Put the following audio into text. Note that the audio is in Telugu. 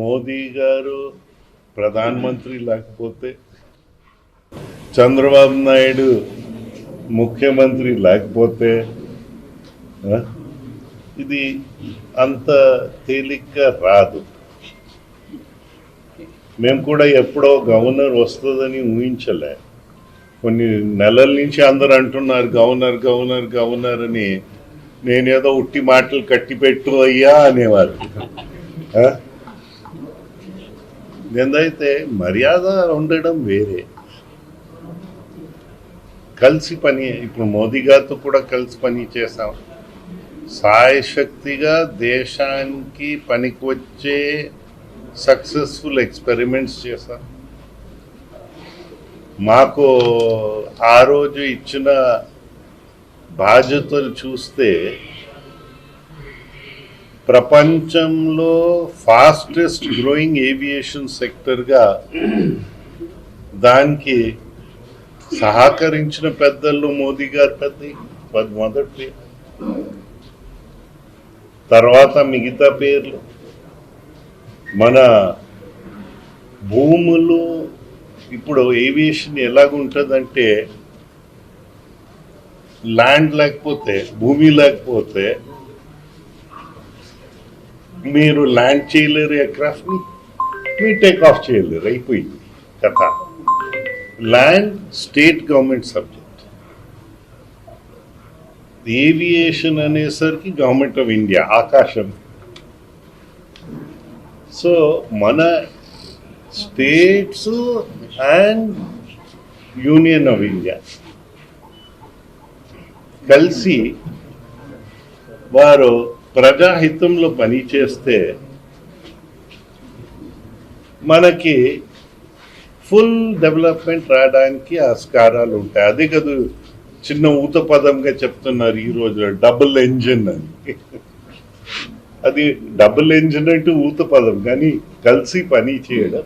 మోదీ గారు ప్రధానమంత్రి లేకపోతే చంద్రబాబు నాయుడు ముఖ్యమంత్రి లేకపోతే ఇది అంత తేలిగ్గా రాదు. మేము కూడా ఎప్పుడో గవర్నర్ వస్తుందని ఊహించలే. కొన్ని నెలల నుంచి అందరు అంటున్నారు గవర్నర్ గవర్నర్ గవర్నర్ అని. నేనేదో ఉట్టి మాటలు కట్టిపెట్టు అయ్యా అనేవారు. ఆ? మర్యాద ఉండడం వేరే కలిసి పని ఇప్పుడు మోదీ గారితో కూడా కలిసి పని చేసాం సాయశక్తిగా దేశానికి పనికి వచ్చే సక్సెస్ఫుల్ ఎక్స్పెరిమెంట్స్ చేశాం మాకు ఆ రోజు ఇచ్చిన బాధ్యతలు చూస్తే ప్రపంచంలో ఫాస్టెస్ట్ గ్రోయింగ్ ఏవియేషన్ సెక్టర్గా దానికి సహకరించిన పెద్దలు మోదీ గారు పెద్ద మొదటి తర్వాత మిగతా పేర్లు. మన భూములు ఇప్పుడు ఏవియేషన్ ఎలాగుంటుందంటే ల్యాండ్ లేకపోతే భూమి లేకపోతే మీరు ల్యాండ్ చేయలేరు ఎయిర్క్రాఫ్ట్ని మీరు టేక్ ఆఫ్ చేయలేరు అయిపోయింది కథ. Land state government subject. Aviation అనేసరికి గవర్నమెంట్ ఆఫ్ ఇండియా ఆకాశం. సో మన states and union of India కలిసి వారు ప్రజాహితంలో పనిచేస్తే మనకి ఫుల్ డెవలప్మెంట్ రావడానికి ఆస్కారాలు ఉంటాయి. అదే కదా చిన్న ఊత పదంగా చెప్తున్నారు ఈ రోజు డబుల్ ఇంజిన్ అని. అది డబుల్ ఇంజిన్ అంటే ఊత పదం కానీ కలిసి పని చేయడం.